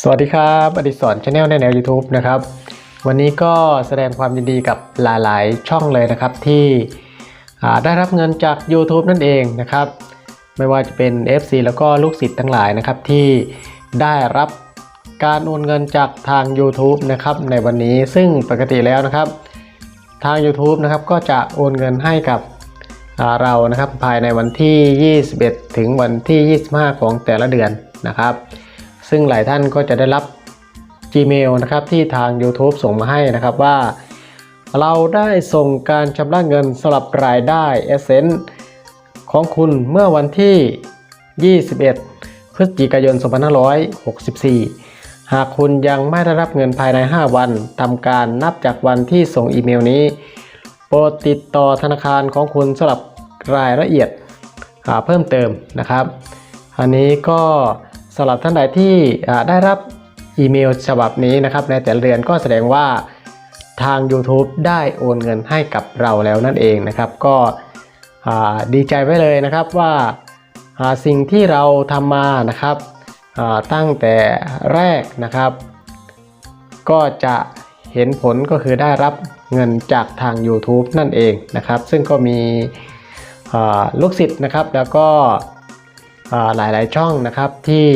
สวัสดีครับ อดิศรชาแนลในแนว YouTube นะครับ วันนี้ก็แสดงความยินดีกับหลาย ๆ ช่องเลยนะครับที่ได้รับเงินจาก YouTube นั่นเองนะครับ ไม่ว่าจะเป็น FC แล้วก็ลูกศิษย์ทั้งหลายนะครับที่ได้รับการโอนเงินจากทาง YouTube นะครับในวันนี้ซึ่งปกติแล้วนะครับ ทาง YouTube นะครับก็จะโอนเงินให้กับเรานะครับภายในวันที่ 21 ถึงวันที่ 25 ของแต่ละเดือนนะครับ ซึ่งหลายท่านก็จะได้รับ Gmail นะครับที่ทาง YouTube ส่งมาให้นะครับว่า เราได้ส่งการชำระเงินสลับรายได้ e s s e n ของคุณเมื่อวันที่ 21 พฤศจิกายน 2564 หากคุณยังไม่ได้รับเงินภายใน 5 วันทำการนับจากวันที่ส่งอีเมลนี้ โปรดติดต่อธนาคารของคุณสลับรายละเอียดอ่าเพิ่มเติมนะครับ อันนี้ก็ สำหรับท่านใดที่ได้รับอีเมลฉบับนี้นะครับในแต่ละเดือนก็แสดงว่าทาง YouTube ได้โอนเงินให้กับเราแล้วนั่นเองนะครับ ก็ดีใจไว้เลยนะครับว่าสิ่งที่เราทำมานะครับตั้งแต่แรกนะครับ ก็จะเห็นผลก็คือได้รับเงินจากทาง YouTube นั่นเองนะครับ ซึ่งก็มีลูกศิษย์นะครับแล้วก็ หลายๆช่องนะครับที่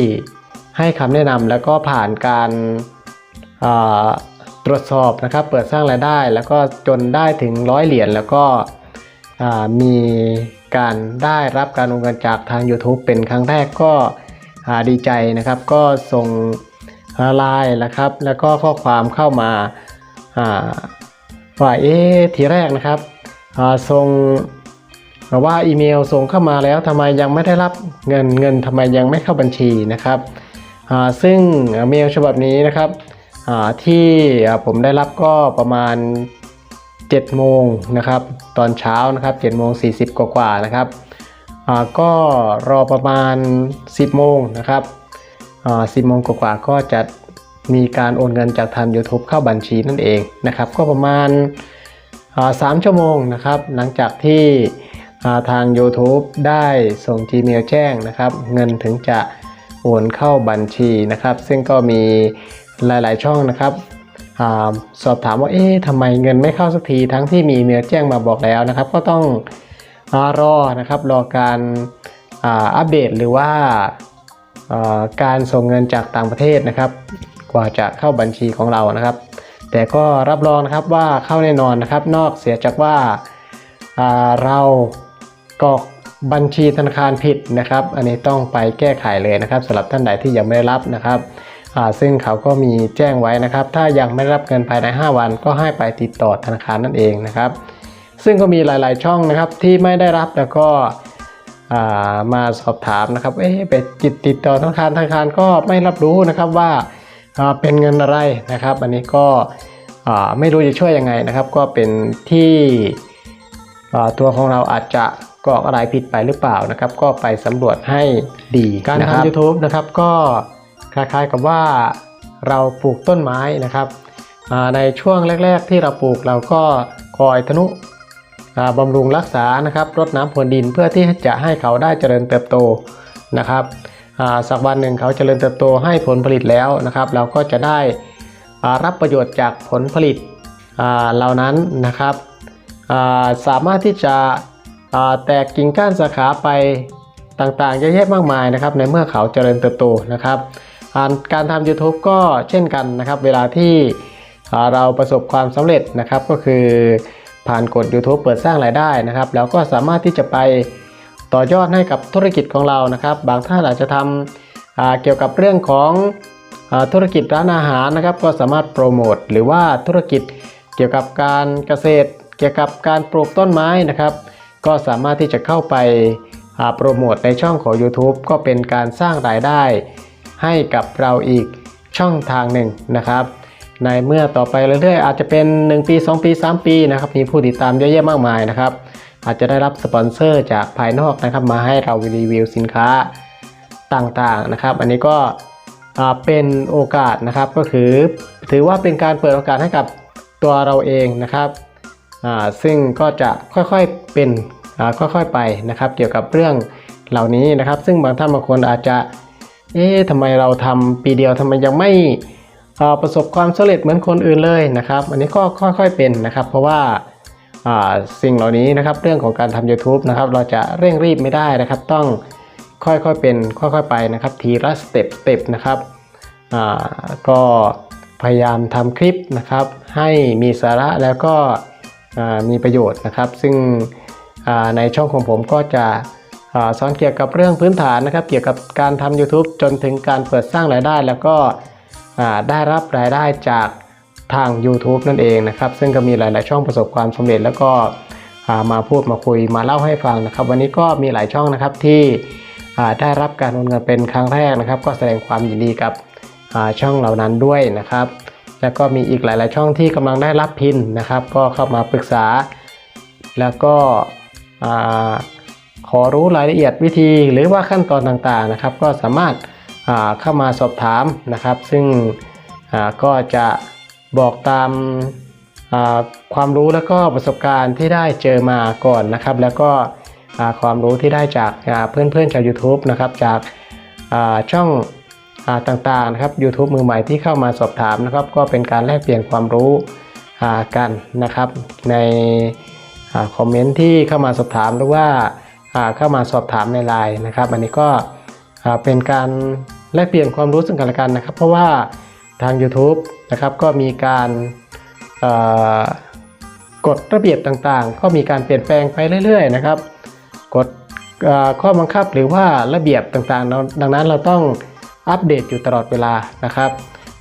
ให้คำแนะนำแล้วก็ผ่านการตรวจสอบนะครับ เปิดสร้างรายได้ แล้วก็จนได้ถึงร้อยเหรียญแล้วก็มีการได้รับการโอนเงินจากทาง YouTube เป็นครั้งแรกก็ดีใจนะครับ ก็ส่งไลน์นะครับ แล้วก็ข้อความเข้ามาว่าเอ๊ทีแรกนะครับส่ง บอว่าอีเมลส่งเข้ามาแล้วทำไมยังไม่ได้รับเงินเงินทำไมยังไม่เข้าบัญชีนะครับอ่าซึ่งเมลฉบับนี้นะครับอ่าที่ผมได้รับก็ประมาณ7โมงนะครับตอนเช้านะครับ7โมง40 กว่าๆนะครับอ่าก็รอประมาณ 10 โมงนะครับอ่า10โมงกว่าๆก็จะมีการโอนเงินจากทาง YouTube เข้าบัญชีนั่นเองนะครับ ก็ประมาณอ่าสามชั่วโมงนะครับ หลังจากที่ ทาง YouTube ได้ส่ง Gmail แจ้งนะครับ เงินถึงจะโอนเข้าบัญชีนะครับ ซึ่งก็มีหลาย ๆ ช่องนะครับอสอบถามว่าเอ๊ะทำไมเงินไม่เข้าสักทีทั้งที่มีอีเมลแจ้งมาบอกแล้วนะครับ ก็ต้องอารอนะครับรอการอัปเดตหรือว่าการส่งเงินจากต่างประเทศนะครับ กว่าจะเข้าบัญชีของเรานะครับ แต่ก็รับรองนะครับว่าเข้าแน่นอนนะครับ นอกเสียจากว่าเรา กรอกบัญชีธนาคารผิดนะครับ อันนี้ต้องไปแก้ไขเลยนะครับสำหรับท่านใดที่ยังไม่ได้รับนะครับซึ่งเขาก็มีแจ้งไว้นะครับ ถ้ายังไม่รับเงินภายใน 5 วัน ก็ให้ไปติดต่อธนาคารนั่นเองนะครับ ซึ่งก็มีหลาย ๆ ช่องนะครับที่ไม่ได้รับแล้วก็มาสอบถามนะครับ เอ๊ะไปติดติดต่อธนาคารธนาคารก็ไม่รับรู้นะครับว่าเป็นเงินอะไรนะครับ อันนี้ก็ไม่รู้จะช่วยยังไงนะครับ ก็เป็นที่ตัวของเราอาจจะ กรอกอะไรผิดไปหรือเปล่านะครับ ก็ไปสำรวจให้ดีการรทำ YouTube นะครับก็คล้ายๆกับว่าเราปลูกต้นไม้นะครับในช่วงแรก ๆ ที่เราปลูกเราก็คอยทนุบำรุงรักษานะครับรดน้ำพรวนดินเพื่อที่จะให้เขาได้เจริญเติบโตนะครับสักวันหนึ่งเขาเจริญเติบโตให้ผลผลิตแล้วนะครับ เราก็จะได้รับประโยชน์จากผลผลิตเหล่านั้นนะครับสามารถที่จะ แตกกิ่งก้านสาขาไปต่างๆเยอะแยะมากมายนะครับในเมื่อเขาเจริญเติบโตนะครับ การทำ YouTube ก็เช่นกันนะครับ เวลาที่เราประสบความสำเร็จนะครับก็คือผ่านกฎ YouTube เปิดสร้างรายได้นะครับ แล้วก็สามารถที่จะไปต่อยอดให้กับธุรกิจของเรานะครับ บางท่านอาจจะทำเกี่ยวกับเรื่องของธุรกิจร้านอาหารนะครับ ก็สามารถโปรโมทหรือว่าธุรกิจเกี่ยวกับการเกษตร เกี่ยวกับการปลูกต้นไม้นะครับ ก็สามารถที่จะเข้าไปอ่าโปรโมทในช่องของ YouTube ก็เป็นการสร้างรายได้ ให้กับเราอีกช่องทางหนึ่งนะครับ ในเมื่อต่อไปเรื่อยๆ อาจจะเป็น 1 ปี 2 ปี 3 ปีนะครับมีผู้ติดตามเยอะแยะมากมายนะครับ อาจจะได้รับสปอนเซอร์จากภายนอกนะครับมาให้เรารีวิวสินค้าต่างๆนะครับ อันนี้ก็เป็นโอกาสนะครับก็คือถือว่าเป็นการเปิดโอกาสให้กับตัวเราเองนะครับ ซึ่งก็จะค่อยๆเป็นค่อยๆไปนะครับ เกี่ยวกับเรื่องเหล่านี้นะครับ ซึ่งบางท่านบางคนอาจจะเอ๊ะทำไมเราทำปีเดียวทำไมยังไม่ประสบความสำเร็จเหมือนคนอื่นเลยนะครับ อันนี้ก็ค่อยๆเป็นนะครับ เพราะว่าสิ่งเหล่านี้นะครับเรื่องของการทำ YouTube นะครับเราจะเร่งรีบไม่ได้นะครับ ต้องค่อยๆเป็นค่อยๆไปนะครับทีละสเต็ปสเต็ปนะครับก็พยายามทำคลิปนะครับ ให้มีสาระแล้วก็ มีประโยชน์นะครับ ซึ่งในช่องของผมก็จะอสอนเกี่ยวกับเรื่องพื้นฐานนะครับ เกี่ยวกับการทำ YouTube จนถึงการเปิดสร้างรายได้ แล้วก็ได้รับรายได้จากทาง YouTube นั่นเองนะครับ ซึ่งก็มีหลาย ๆ ช่องประสบความสำเร็จ แล้วก็มาพูดมาคุยมาเล่าให้ฟังนะครับ วันนี้ก็มีหลายช่องนะครับที่ได้รับการโอนเงินเป็นครั้งแรกนะครับ ก็แสดงความยินดีกับช่องเหล่านั้นด้วยนะครับ แล้วก็มีอีกหลาย ๆ ช่องที่กำลังได้รับพินนะครับ ก็เข้ามาปรึกษา แล้วก็ขอรู้รายละเอียดวิธีหรือว่าขั้นตอนต่างๆนะครับ ก็สามารถาเข้ามาสอบถามนะครับ ซึ่งก็จะบอกตามาความรู้แล้วก็ประสบการณ์ที่ได้เจอมาก่อนนะครับ แล้วก็ความรู้ที่ได้จากาเพื่อนๆชาว YouTube นะครับจากช่อง ต่างๆนะครับ YouTube มือใหม่ที่เข้ามาสอบถามนะครับ ก็เป็นการแลกเปลี่ยนความรู้กันนะครับ ในอคอมเมนต์ที่เข้ามาสอบถามหรือว่าเข้ามาสอบถามในไลน์นะครับ อันนี้ก็เป็นการแลกเปลี่ยนความรู้ซึ่งกันและกันนะครับ เพราะว่าทาง YouTube นะครับก็มีการกฎระเบียบต่างๆ ก็มีการเปลี่ยนแปลงไปเรื่อย ๆ นะครับกฎข้อบังคับหรือว่าระเบียบต่างๆ ดังนั้นเราต้อง อัปเดตอยู่ตลอดเวลานะครับ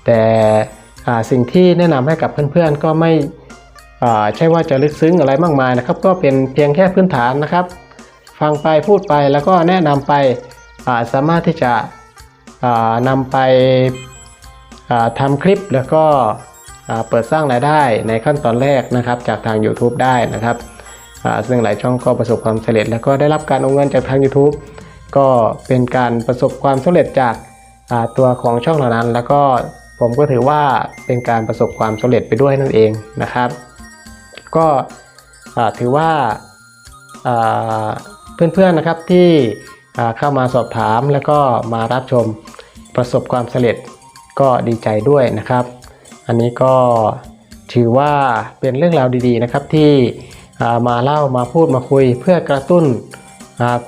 แต่สิ่งที่แนะนำให้กับเพื่อนๆก็ไม่ใช่ว่าจะลึกซึ้งอะไรมากมายนะครับ ก็เป็นเพียงแค่พื้นฐานนะครับ ฟังไปพูดไปแล้วก็แนะนำไปาสามารถที่จะอ่านำไปาทำคลิปแล้วก็เปิดสร้างรายได้ในขั้นตอนแรกนะครับ จากทาง YouTube ได้นะครับซึ่งหลายช่องก็ประสบความสำเร็จ แล้วก็ได้รับการโอนเงินจากทาง YouTube ก็เป็นการประสบความสำเร็จจาก ตัวของช่องเหล่านั้น แล้วก็ผมก็ถือว่าเป็นการประสบความสำเร็จไปด้วยนั่นเองนะครับ ก็ถือว่าเพื่อนๆนะครับที่เข้ามาสอบถามแล้วก็มารับชมประสบความสำเร็จก็ดีใจด้วยนะครับ อันนี้ก็ถือว่าเป็นเรื่องราวดีๆนะครับที่มาเล่ามาพูดมาคุยเพื่อกระตุ้น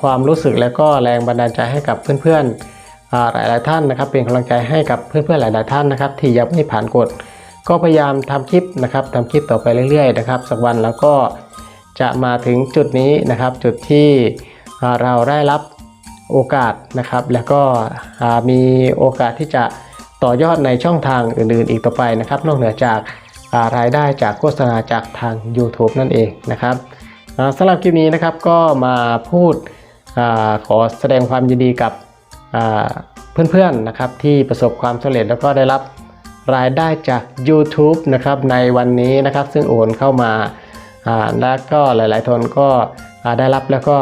ความรู้สึกและก็แรงบันดาลใจให้กับเพื่อนๆ อ่ายหลายท่านนะครับ เป็นกำลังใจให้กับเพื่อนๆหลาย ๆ ท่านนะครับ ที่ยังไม่ผ่านกฎก็พยายามทำคลิปนะครับทำคลิปต่อไปเรื่อย ๆ นะครับ สักวันแล้วก็จะมาถึงจุดนี้นะครับ จุดที่เราได้รับโอกาสนะครับ แล้วก็มีโอกาสที่จะต่อยอดในช่องทางอื่น ๆ อีกต่อไปนะครับ นอกเหนือจากรายได้จากโฆษณาจากทาง YouTube นั่นเองนะครับสำหรับคลิปนี้นะครับก็มาพูดอขอแสดงความยินดีกับ เพื่อนๆนะครับที่ประสบความสำเร็จแล้วก็ได้รับรายได้จาก YouTube นะครับในวันนี้นะครับซึ่งโอนเข้ามาและก็หลายๆทนก็ได้รับแล้วก็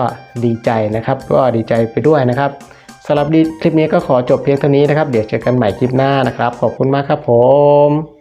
ดีใจนะครับ ก็ดีใจไปด้วยนะครับสำหรับคลิปนี้ก็ขอจบเพียงเท่านี้นะครับ เดี๋ยวเจอกันใหม่คลิปหน้านะครับ ขอบคุณมากครับผม